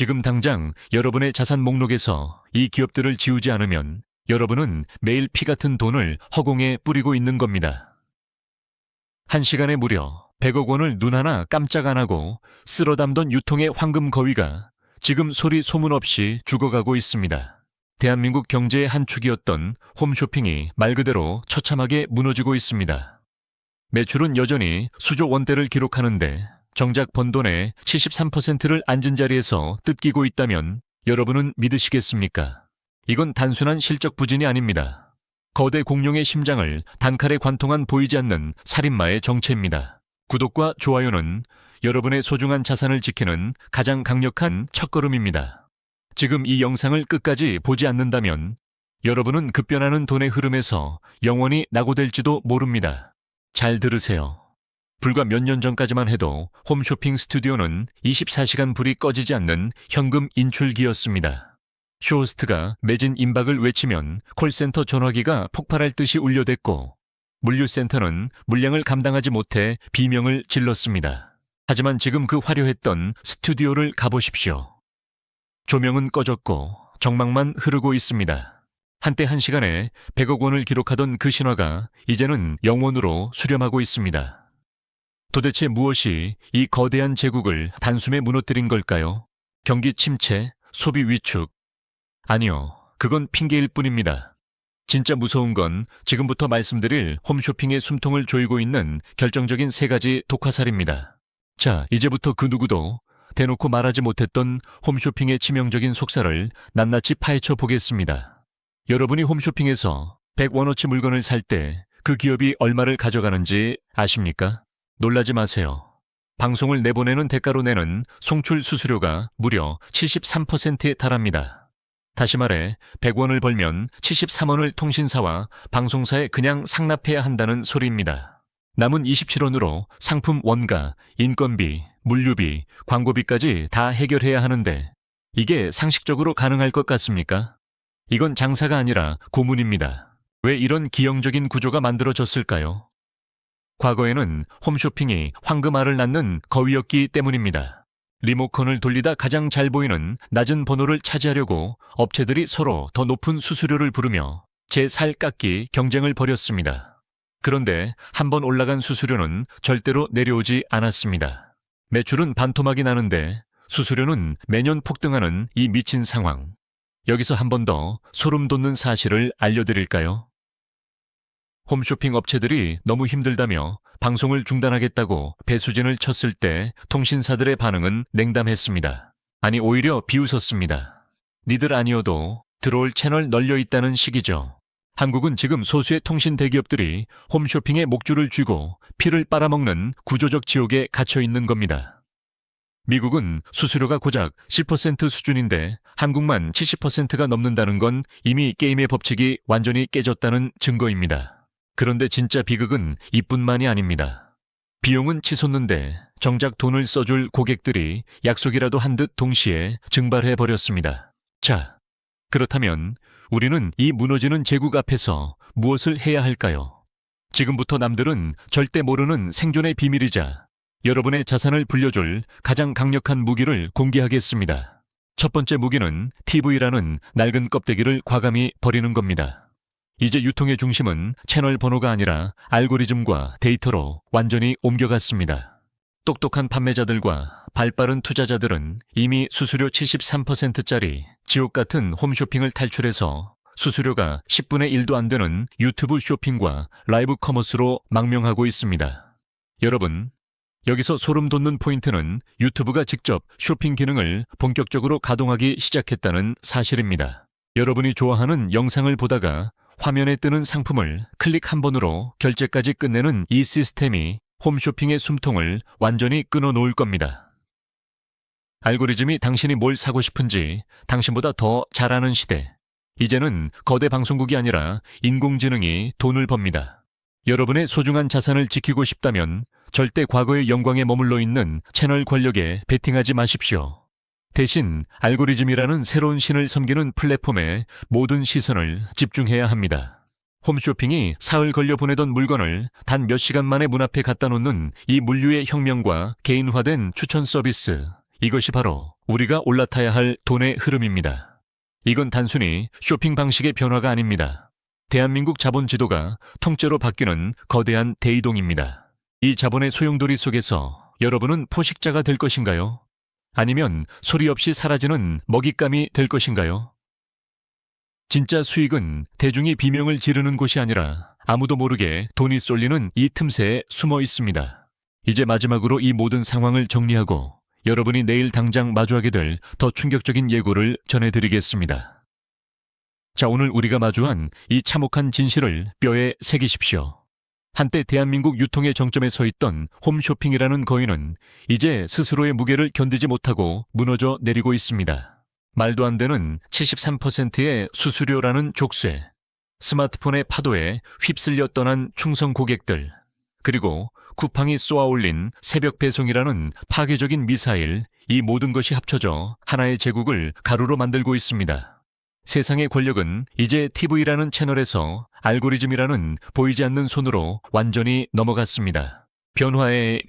지금 당장 여러분의 자산 목록에서 이 기업들을 지우지 않으면 여러분은 매일 피 같은 돈을 허공에 뿌리고 있는 겁니다. 한 시간에 무려 100억 원을 눈 하나 깜짝 안 하고 쓸어 담던 유통의 황금 거위가 지금 소리 소문 없이 죽어가고 있습니다. 대한민국 경제의 한 축이었던 홈쇼핑이 말 그대로 처참하게 무너지고 있습니다. 매출은 여전히 수조 원대를 기록하는데 정작 번 돈의 73%를 앉은 자리에서 뜯기고 있다면 여러분은 믿으시겠습니까? 이건 단순한 실적 부진이 아닙니다. 거대 공룡의 심장을 단칼에 관통한 보이지 않는 살인마의 정체입니다. 구독과 좋아요는 여러분의 소중한 자산을 지키는 가장 강력한 첫걸음입니다. 지금 이 영상을 끝까지 보지 않는다면 여러분은 급변하는 돈의 흐름에서 영원히 낙오될지도 모릅니다. 잘 들으세요. 불과 몇 년 전까지만 해도 홈쇼핑 스튜디오는 24시간 불이 꺼지지 않는 현금 인출기였습니다. 쇼호스트가 매진 임박을 외치면 콜센터 전화기가 폭발할 듯이 울려댔고 물류센터는 물량을 감당하지 못해 비명을 질렀습니다. 하지만 지금 그 화려했던 스튜디오를 가보십시오. 조명은 꺼졌고 정막만 흐르고 있습니다. 한때 한 시간에 100억 원을 기록하던 그 신화가 이제는 영원으로 수렴하고 있습니다. 도대체 무엇이 이 거대한 제국을 단숨에 무너뜨린 걸까요? 경기 침체, 소비 위축. 아니요, 그건 핑계일 뿐입니다. 진짜 무서운 건 지금부터 말씀드릴 홈쇼핑의 숨통을 조이고 있는 결정적인 세 가지 독화살입니다. 자, 이제부터 그 누구도 대놓고 말하지 못했던 홈쇼핑의 치명적인 속살을 낱낱이 파헤쳐 보겠습니다. 여러분이 홈쇼핑에서 100원어치 물건을 살 때 그 기업이 얼마를 가져가는지 아십니까? 놀라지 마세요. 방송을 내보내는 대가로 내는 송출 수수료가 무려 73%에 달합니다. 다시 말해 100원을 벌면 73원을 통신사와 방송사에 그냥 상납해야 한다는 소리입니다. 남은 27원으로 상품 원가, 인건비, 물류비, 광고비까지 다 해결해야 하는데 이게 상식적으로 가능할 것 같습니까? 이건 장사가 아니라 고문입니다. 왜 이런 기형적인 구조가 만들어졌을까요? 과거에는 홈쇼핑이 황금알을 낳는 거위였기 때문입니다. 리모컨을 돌리다 가장 잘 보이는 낮은 번호를 차지하려고 업체들이 서로 더 높은 수수료를 부르며 제살 깎기 경쟁을 벌였습니다. 그런데 한번 올라간 수수료는 절대로 내려오지 않았습니다. 매출은 반토막이 나는데 수수료는 매년 폭등하는 이 미친 상황. 여기서 한 번 더 소름 돋는 사실을 알려드릴까요? 홈쇼핑 업체들이 너무 힘들다며 방송을 중단하겠다고 배수진을 쳤을 때 통신사들의 반응은 냉담했습니다. 아니 오히려 비웃었습니다. 니들 아니어도 들어올 채널 널려 있다는 식이죠. 한국은 지금 소수의 통신 대기업들이 홈쇼핑에 목줄을 쥐고 피를 빨아먹는 구조적 지옥에 갇혀 있는 겁니다. 미국은 수수료가 고작 10% 수준인데 한국만 70%가 넘는다는 건 이미 게임의 법칙이 완전히 깨졌다는 증거입니다. 그런데 진짜 비극은 이뿐만이 아닙니다. 비용은 치솟는데 정작 돈을 써줄 고객들이 약속이라도 한 듯 동시에 증발해 버렸습니다. 자, 그렇다면 우리는 이 무너지는 제국 앞에서 무엇을 해야 할까요? 지금부터 남들은 절대 모르는 생존의 비밀이자 여러분의 자산을 불려줄 가장 강력한 무기를 공개하겠습니다. 첫 번째 무기는 TV라는 낡은 껍데기를 과감히 버리는 겁니다. 이제 유통의 중심은 채널 번호가 아니라 알고리즘과 데이터로 완전히 옮겨갔습니다. 똑똑한 판매자들과 발빠른 투자자들은 이미 수수료 73%짜리 지옥 같은 홈쇼핑을 탈출해서 수수료가 10분의 1도 안 되는 유튜브 쇼핑과 라이브 커머스로 망명하고 있습니다. 여러분, 여기서 소름 돋는 포인트는 유튜브가 직접 쇼핑 기능을 본격적으로 가동하기 시작했다는 사실입니다. 여러분이 좋아하는 영상을 보다가 화면에 뜨는 상품을 클릭 한 번으로 결제까지 끝내는 이 시스템이 홈쇼핑의 숨통을 완전히 끊어 놓을 겁니다. 알고리즘이 당신이 뭘 사고 싶은지 당신보다 더 잘 아는 시대. 이제는 거대 방송국이 아니라 인공지능이 돈을 법니다. 여러분의 소중한 자산을 지키고 싶다면 절대 과거의 영광에 머물러 있는 채널 권력에 베팅하지 마십시오. 대신 알고리즘이라는 새로운 신을 섬기는 플랫폼에 모든 시선을 집중해야 합니다. 홈쇼핑이 사흘 걸려 보내던 물건을 단 몇 시간 만에 문 앞에 갖다 놓는 이 물류의 혁명과 개인화된 추천 서비스. 이것이 바로 우리가 올라타야 할 돈의 흐름입니다. 이건 단순히 쇼핑 방식의 변화가 아닙니다. 대한민국 자본 지도가 통째로 바뀌는 거대한 대이동입니다. 이 자본의 소용돌이 속에서 여러분은 포식자가 될 것인가요? 아니면 소리 없이 사라지는 먹잇감이 될 것인가요? 진짜 수익은 대중이 비명을 지르는 곳이 아니라 아무도 모르게 돈이 쏠리는 이 틈새에 숨어 있습니다. 이제 마지막으로 이 모든 상황을 정리하고 여러분이 내일 당장 마주하게 될 더 충격적인 예고를 전해드리겠습니다. 자, 오늘 우리가 마주한 이 참혹한 진실을 뼈에 새기십시오. 한때 대한민국 유통의 정점에 서 있던 홈쇼핑이라는 거인은 이제 스스로의 무게를 견디지 못하고 무너져 내리고 있습니다. 말도 안 되는 73%의 수수료라는 족쇄, 스마트폰의 파도에 휩쓸려 떠난 충성 고객들, 그리고 쿠팡이 쏘아 올린 새벽 배송이라는 파괴적인 미사일, 이 모든 것이 합쳐져 하나의 제국을 가루로 만들고 있습니다. 세상의 권력은 이제 TV라는 채널에서 알고리즘이라는 보이지 않는 손으로 완전히 넘어갔습니다. 변화에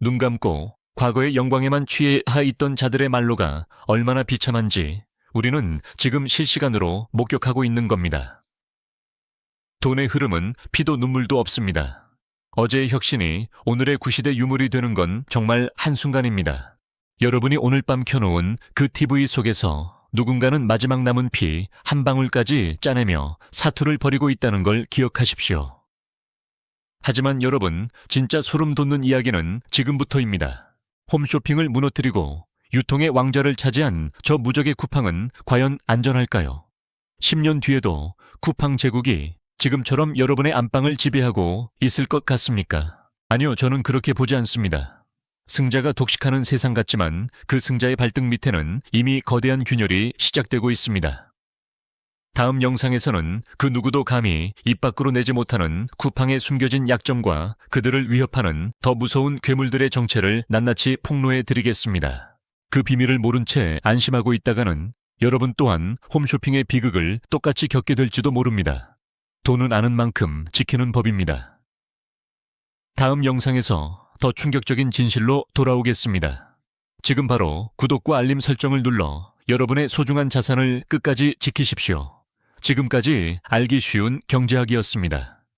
눈 감고 과거의 영광에만 취해하 있던 자들의 말로가 얼마나 비참한지 우리는 지금 실시간으로 목격하고 있는 겁니다. 돈의 흐름은 피도 눈물도 없습니다. 어제의 혁신이 오늘의 구시대 유물이 되는 건 정말 한순간입니다. 여러분이 오늘 밤 켜놓은 그 TV 속에서 누군가는 마지막 남은 피 한 방울까지 짜내며 사투를 벌이고 있다는 걸 기억하십시오. 하지만 여러분, 진짜 소름 돋는 이야기는 지금부터입니다. 홈쇼핑을 무너뜨리고 유통의 왕좌를 차지한 저 무적의 쿠팡은 과연 안전할까요? 10년 뒤에도 쿠팡 제국이 지금처럼 여러분의 안방을 지배하고 있을 것 같습니까? 아니요, 저는 그렇게 보지 않습니다. 승자가 독식하는 세상 같지만 그 승자의 발등 밑에는 이미 거대한 균열이 시작되고 있습니다. 다음 영상에서는 그 누구도 감히 입 밖으로 내지 못하는 쿠팡의 숨겨진 약점과 그들을 위협하는 더 무서운 괴물들의 정체를 낱낱이 폭로해 드리겠습니다. 그 비밀을 모른 채 안심하고 있다가는 여러분 또한 홈쇼핑의 비극을 똑같이 겪게 될지도 모릅니다. 돈은 아는 만큼 지키는 법입니다. 다음 영상에서 더 충격적인 진실로 돌아오겠습니다. 지금 바로 구독과 알림 설정을 눌러 여러분의 소중한 자산을 끝까지 지키십시오. 지금까지 알기 쉬운 경제학이었습니다.